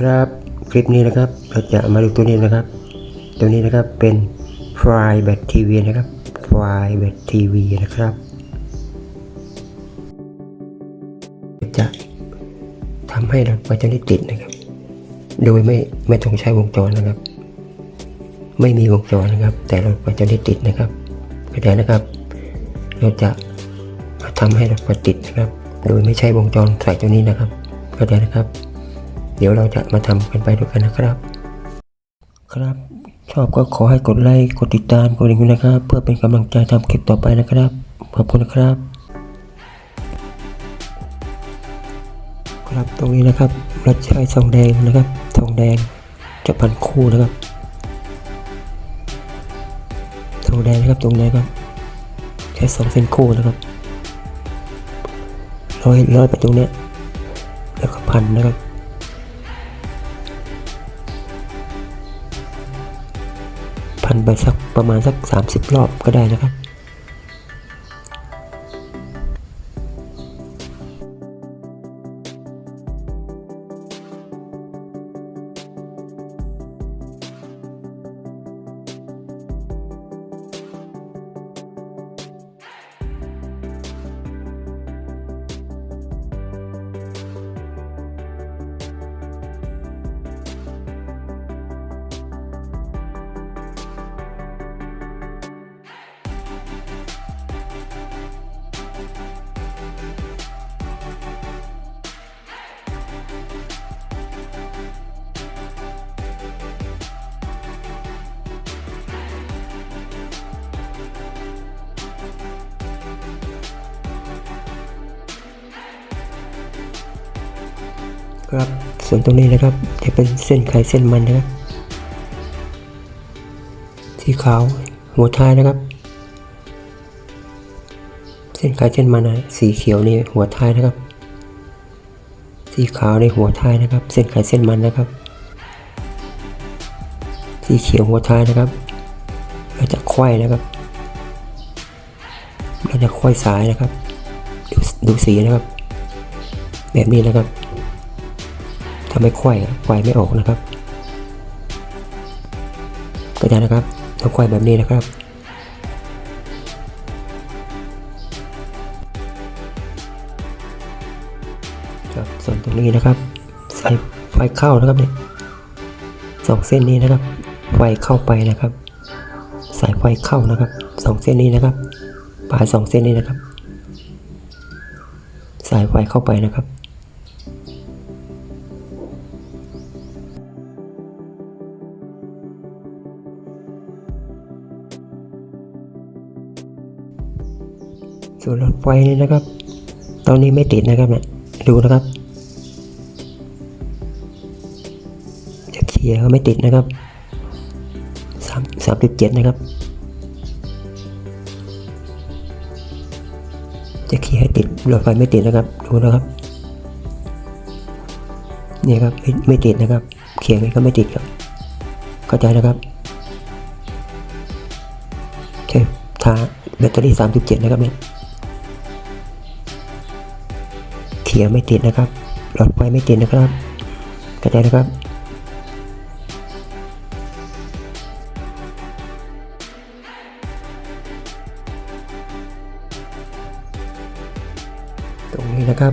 ครับ คลิปนี้นะครับ เราจะมาดูตัวนี้นะครับ ตัวนี้นะครับเป็น Private TV นะครับ Private TV นะครับ จะทำให้เราไฟจะได้ติดนะครับ โดยไม่ไม่ต้องใช้วงจรนะครับ ไม่มีวงจรนะครับ แต่เราไฟจะได้ติดนะครับเข้าใจนะครับ เราจะมาทำให้เราไฟติดนะครับ โดยไม่ใช้วงจรใส่ตัวนี้นะครับเข้าใจนะครับ เดี๋ยวเราจะมาทำกันไปด้วยกันนะครับ ครับ ชอบก็ขอให้กดไลค์กดติดตามกดดิ่งนะครับ เพื่อเป็นกำลังใจทำคลิปต่อไปนะครับขอบคุณนะครับ ครับตรงนี้นะครับเราใช้ทองแดงนะครับทองแดงจะพันคู่นะครับทองแดงนะครับตรงนี้ครับใช้สองเส้นคู่นะครับร้อยร้อยไปตรงเนี้ยแล้วก็พันนะครับ ไปสักประมาณสัก 30 รอบก็ได้นะครับ ครับ ส่วนตรงนี้นะครับจะเป็นเส้นไขเส้นมันนะครับสีขาวหัวท้ายนะครับ เส้นไขเส้นมันนะสีเขียวนี่หัวท้ายนะครับ สีขาวในหัวท้ายนะครับ เส้นไขเส้นมันนะครับ สีเขียวหัวท้ายนะครับเราจะควายนะครับเราจะควายสายนะครับ ดูดูสีนะครับ แบบนี้นะครับ ถ้าไม่ควายควายไม่ออกนะครับก็จะนะครับต้องควายแบบนี้นะครับครับส่วนตรงนี้นะครับ ใส่ไฟเข้านะครับเนี่ยสองเส้นนี้นะครับ ไฟเข้าไปนะครับ สายไฟเข้านะครับสองเส้นนี้นะครับปลายสองเส้นนี้นะครับ สายไฟเข้าไปนะครับ ส่วนรถไฟนี่นะครับ ตอนนี้ไม่ติดนะครับเนี่ยดูนะครับ จะเคลียร์ก็ไม่ติดนะครับสามสามสิบเจ็ดนะครับ จะเคลียร์ให้ติดรถไฟไม่ติดนะครับ ดูนะครับนี่ครับไม่ไม่ติดนะครับเคลียร์ไงก็ไม่ติดครับ เข้าใจนะครับโอเคทาแบตเตอรี่สามสิบเจ็ดนะครับเนี่ย ขียวไม่ติดนะครับหลอดไฟไม่ติดนะครับเข้าใจนะครับตรงนี้นะครับ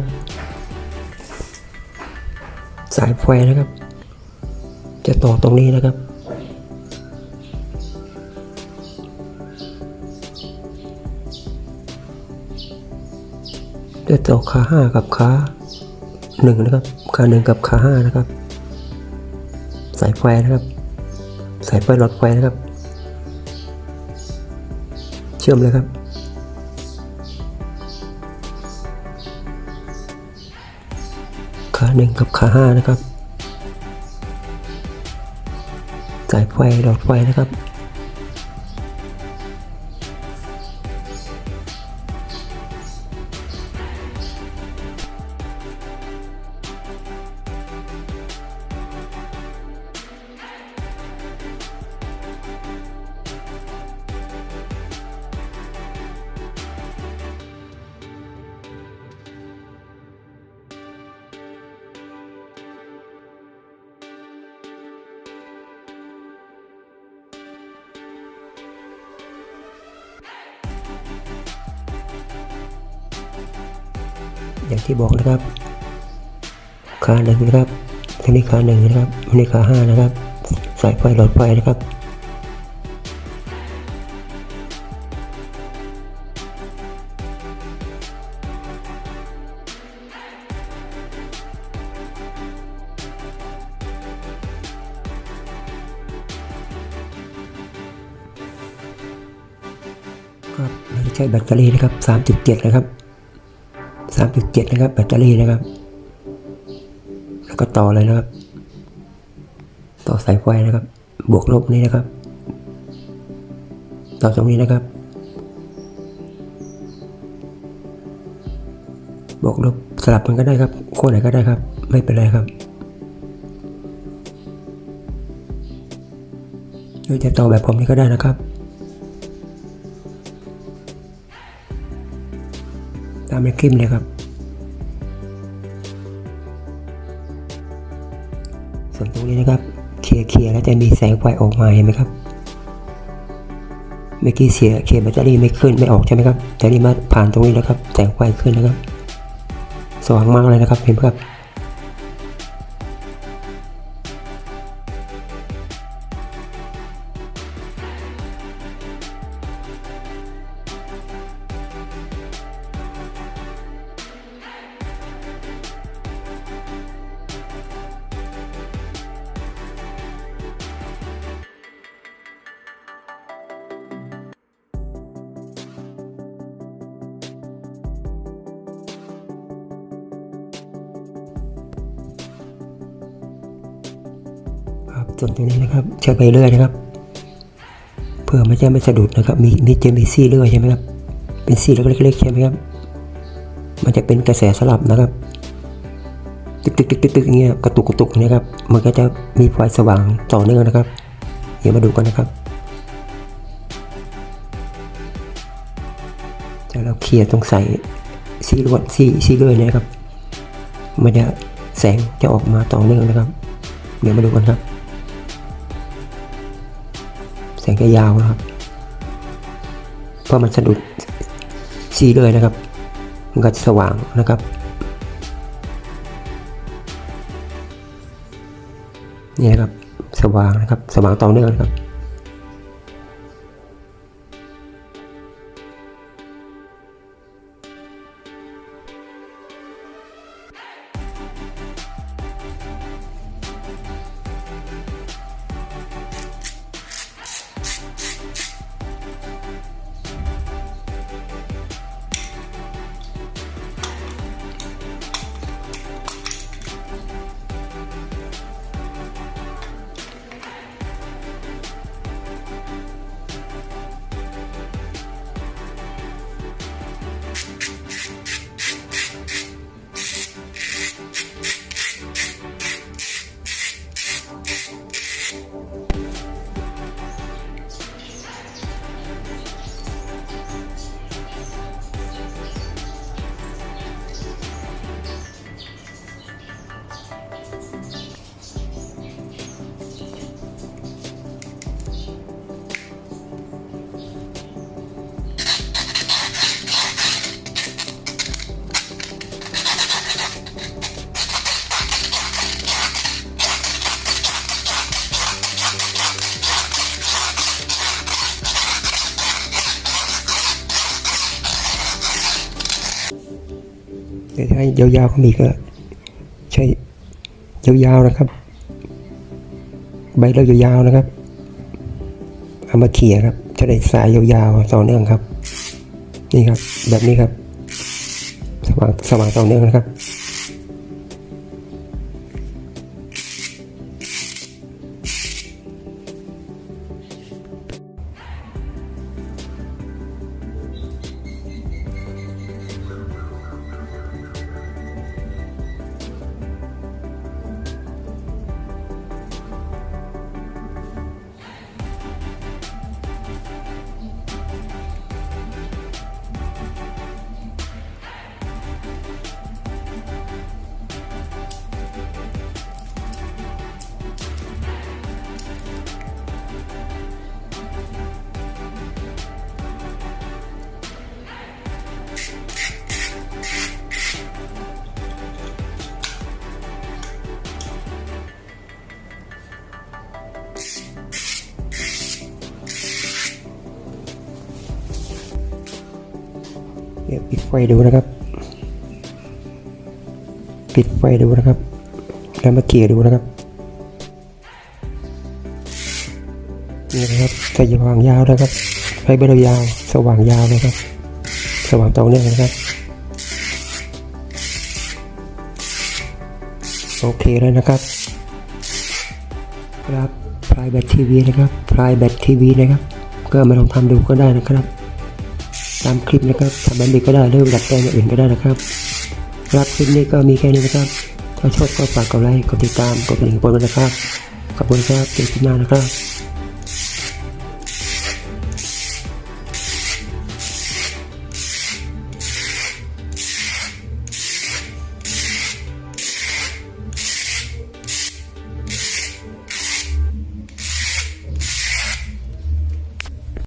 สายไฟนะครับ จะต่อตรงนี้นะครับ จะต่อขาห้ากับขาหนึ่งนะครับขาหนึ่งกับขาห้านะครับ สายไฟนะครับ สายไฟหลอดไฟนะครับ เชื่อมเลยครับขาหนึ่งกับขาห้านะครับ สายไฟหลอดไฟนะครับ อย่างที่บอกนะครับ ขาหนึ่งนะครับทีนี้ขาหนึ่งนะครับอันนี้ขาห้านะครับ สายไฟหลอดไฟนะครับครับเราจะใช้แบตเตอรี่นะครับ 3.7 นะครับ 3.7 นะครับแบตเตอรี่นะครับ แล้วก็ต่อเลยนะครับ ต่อสายไฟนะครับ บวกลบนี้นะครับ ต่อตรงนี้นะครับ บวกลบสลับมันก็ได้ครับขั้วไหนก็ได้ครับ ไม่เป็นไรครับหรือจะต่อแบบผมนี่ก็ได้นะครับามในคลิปเลยครับ ส่วนตรงนี้นะครับเคลียร์เคลียร์แล้วจะมีแสงไฟออกมาเห็นไหมครับเมื่อกี้เสียเคลียร์แบตเตอรี่ไม่ขึ้นไม่ออกใช่ไหมครับแต่นี่มาผ่านตรงนี้แล้วครับแสงไฟขึ้นนะครับสว่างมากเลยนะครับเห็นไหมครับ ส่วนตรงนี้นะครับใช้ไปเรื่อยนะครับ เพื่อไม่จะไม่สะดุดนะครับมีมีจะมีซี่เลื่อยใช่ไหมครับเป็นซี่เล็กๆใช่ไหมครับ มันจะเป็นกระแสสลับนะครับ ตึกตึกตึกตึกตึกอย่างเงี้ยกระตุกกระตุกเงี้ยครับมันก็จะมีไฟสว่างต่อเนื่องนะครับ เดี๋ยวมาดูกันนะครับจะเราเคลียร์ตรงใส่ซี่ลวดซี่ซี่เลื่อยนี่ยครับมันจะแสงจะออกมาต่อเนื่องนะครับ เดี๋ยวมาดูกันครับ แสงจะยาวนะครับเพราะมันสะดุดสีเลยนะครับ มันก็จะสว่างนะครับ นี่นะครับ สว่างนะครับ สว่างต่อเนื่องนะครับ ให้ยาวๆก็มีก็ใช้ยาวๆนะครับ ใบเรายาวๆนะครับเอามาเขี่ยครับจะได้สายยาวๆต่อเนื่องครับ นี่ครับแบบนี้ครับ สว่างสว่างต่อเนื่องนะครับ เดี๋ยวปิดไฟดูนะครับ ปิดไฟดูนะครับ แล้วมาเกี่ยดูนะครับนี่นะครับสว่างยาวนะครับไฟเบอร์ยาว สว่างยาวนะครับ สว่างตรเนี้นะครับ โอเคเลยนะครับ ครับ Private TV นะครับ Private TV นะครับ ก็มาลองทำดูก็ได้นะครับ ตามคลิปนะครับทำแบบนี้ก็ได้เริ่มดัดแปลงอย่างอื่นก็ได้นะครับครับคลิปนี้ก็มีแค่นี้นะครับ ถ้าชอบก็ฝากกดไลค์ กดติดตาม กดกระดิ่งโปรดนะครับ ขอบคุณครับเจอกันหน้านะครับ